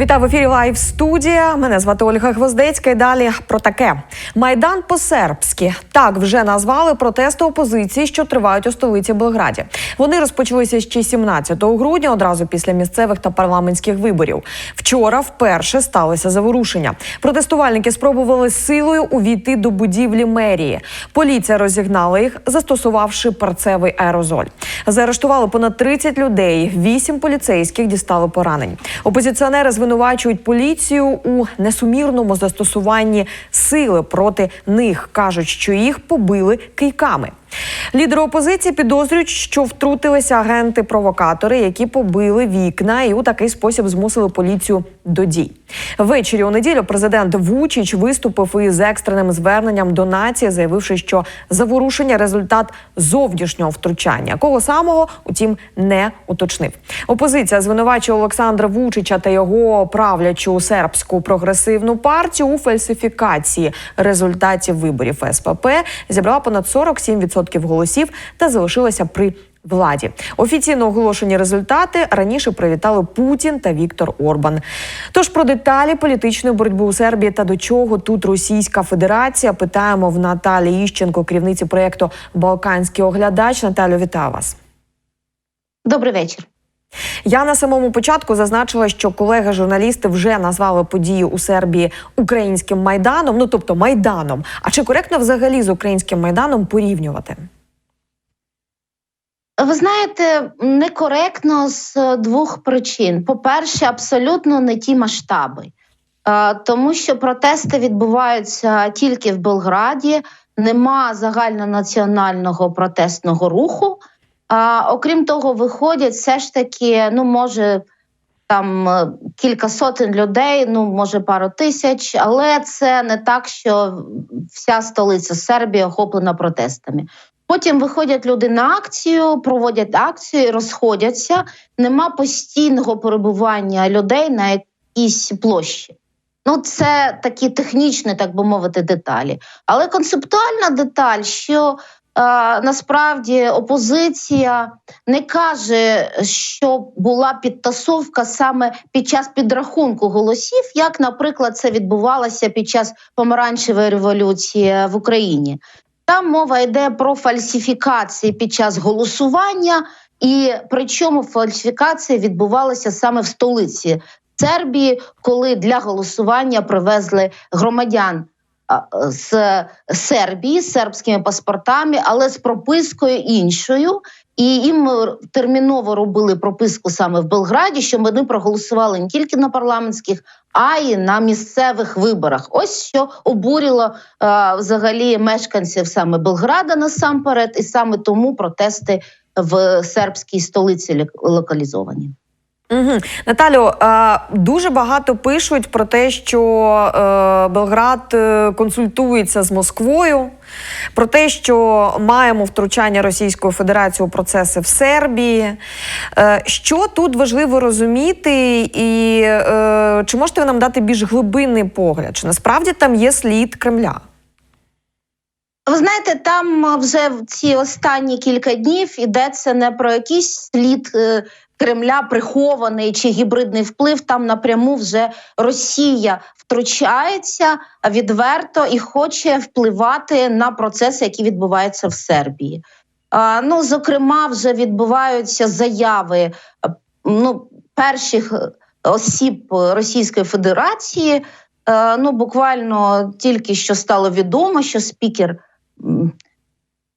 Вітаю в ефірі Лайв студія. Мене звати Ольга Гвоздецька. І далі про таке майдан по-сербськи. Так вже назвали протести опозиції, що тривають у столиці Белграді. Вони розпочалися ще 17 грудня, одразу після місцевих та парламентських виборів. Вчора вперше сталося заворушення. Протестувальники спробували силою увійти до будівлі мерії. Поліція розігнала їх, застосувавши перцевий аерозоль. Заарештували понад 30 людей. Вісім поліцейських дістали поранень. Опозиціонери звинувачують поліцію у несумірному застосуванні сили проти них. кажуть, що їх побили кийками. Лідери опозиції підозрюють, що втрутилися агенти-провокатори, які побили вікна і у такий спосіб змусили поліцію до дій. Ввечері у неділю президент Вучич виступив із екстреним зверненням до нації, заявивши, що заворушення результат зовнішнього втручання, кого самого утім не уточнив. Опозиція звинувачує Олександра Вучича та його правлячу сербську прогресивну партію у фальсифікації результатів виборів СПП. Зібрала понад 47% голосів та залишилася при владі. Офіційно оголошені результати раніше привітали Путін та Віктор Орбан. Тож про деталі політичної боротьби у Сербії та до чого тут Російська Федерація питаємо в Наталі Іщенко, керівниці проєкту Балканський оглядач. Наталю, вітаю вас. Добрий вечір. Я на самому початку зазначила, що колеги-журналісти вже назвали події у Сербії українським майданом, ну тобто майданом. А чи коректно взагалі з українським майданом порівнювати? Ви знаєте, некоректно з двох причин: по-перше, абсолютно не ті масштаби, тому що протести відбуваються тільки в Белграді, нема загальнонаціонального протестного руху. А окрім того, виходять все ж таки, ну може там кілька сотень людей, ну може пару тисяч, але це не так, що вся столиця Сербії охоплена протестами. Потім виходять люди на акцію, проводять акцію, розходяться. Нема постійного перебування людей на якійсь площі. Ну, це такі технічні, так би мовити, деталі. Але концептуальна деталь, що е, насправді опозиція не каже, що була підтасовка саме під час підрахунку голосів, як, наприклад, це відбувалося під час помаранчевої революції в Україні. Там мова йде про фальсифікації під час голосування, і причому фальсифікація відбувалася саме в столиці Сербії, коли для голосування привезли громадян з Сербії з сербськими паспортами, але з пропискою іншою. І їм терміново робили прописку саме в Белграді, що вони проголосували не тільки на парламентських, а й на місцевих виборах. Ось що обурило е, взагалі мешканців саме Белграда насамперед, і саме тому протести в сербській столиці локалізовані. Угу. Наталю, дуже багато пишуть про те, що е, Белград е, консультується з Москвою, про те, що маємо втручання Російської Федерації у процеси в Сербії. Е, що тут важливо розуміти, і чи можете ви нам дати більш глибинний погляд? Чи насправді там є слід Кремля? Ви знаєте, там вже в ці останні кілька днів йдеться не про якийсь слід Кремля прихований чи гібридний вплив, там напряму вже Росія втручається відверто і хоче впливати на процеси, які відбуваються в Сербії. А, Ну, зокрема, вже відбуваються заяви ну, перших осіб Російської Федерації. А, ну, буквально тільки що стало відомо, що спікер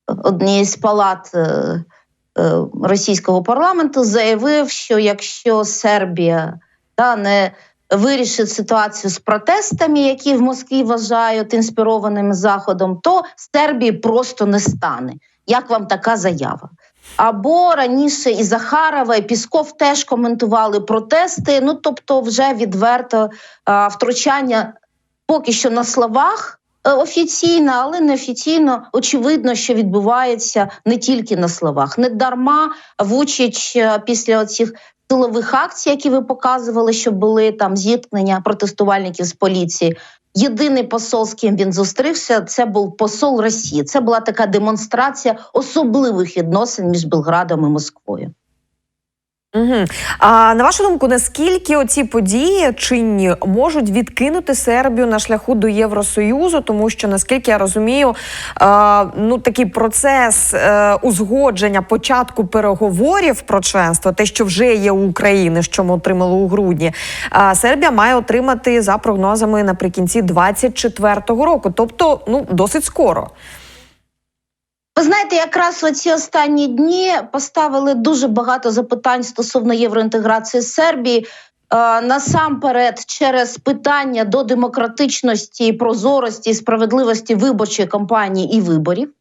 однієї з палат. Е, російського парламенту заявив, що якщо Сербія та не вирішить ситуацію з протестами, які в Москві вважають інспірованим заходом, то Сербії просто не стане. Як вам така заява? Або раніше і Захарова, і Пісков теж коментували протести. Ну тобто, вже відверто а, втручання поки що на словах. Е, офіційно, але неофіційно очевидно, що відбувається не тільки на словах. Не дарма Вучич е, після цих силових акцій, які ви показували, що були там зіткнення протестувальників з поліції. Єдиний посол, з ким він зустрівся, це був посол Росії. Це була така демонстрація особливих відносин між Белградом і Москвою. Угу. А на вашу думку, наскільки оці події чинні можуть відкинути Сербію на шляху до Євросоюзу? Тому що наскільки я розумію, е, ну такий процес е, узгодження початку переговорів про членство, те, що вже є у України, що ми отримали у грудні, е, Сербія має отримати за прогнозами наприкінці 24-го року, тобто ну досить скоро. Ви знаєте, якраз оці останні дні поставили дуже багато запитань стосовно євроінтеграції Сербії. Е, Насамперед, через питання до демократичності, прозорості справедливості виборчої кампанії і виборів.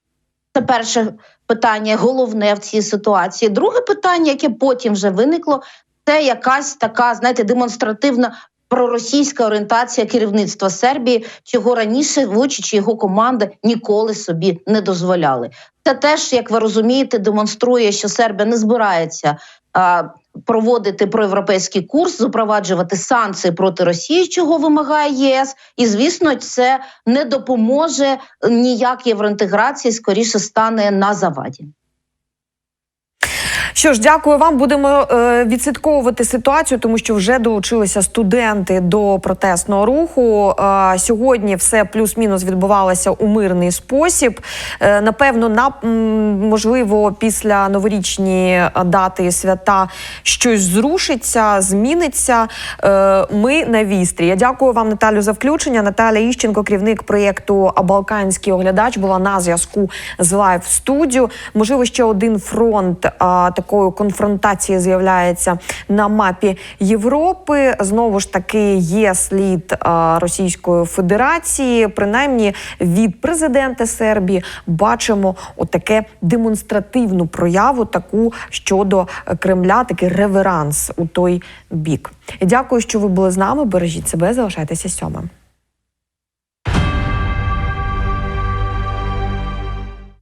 Це перше питання, головне в цій ситуації. Друге питання, яке потім вже виникло, це якась така, знаєте, демонстративна проросійська орієнтація керівництва Сербії, чого раніше Вучич і його команда ніколи собі не дозволяли. Це теж, як ви розумієте, демонструє, що Сербія не збирається проводити проєвропейський курс, запроваджувати санкції проти Росії, чого вимагає ЄС. І звісно, це не допоможе ніяк євроінтеграції, скоріше стане на заваді. Що ж, дякую вам. Будемо е, відслідковувати ситуацію, тому що вже долучилися студенти до протестного руху. Е, сьогодні все плюс-мінус відбувалося у мирний спосіб. Е, напевно, на можливо, після новорічні дати свята щось зрушиться, зміниться. Е, ми на вістрі. Я дякую вам, Наталю, за включення. Наталя Іщенко, керівник проєкту Балканський оглядач, була на зв'язку з лайв студіо. Можливо, ще один фронт а, такої конфронтації з'являється на мапі Європи. Знову ж таки, є слід Російської Федерації. Принаймні від президента Сербії бачимо отаке демонстративну прояву, таку щодо Кремля, такий реверанс у той бік. Дякую, що ви були з нами. Бережіть себе, залишайтеся сьомим.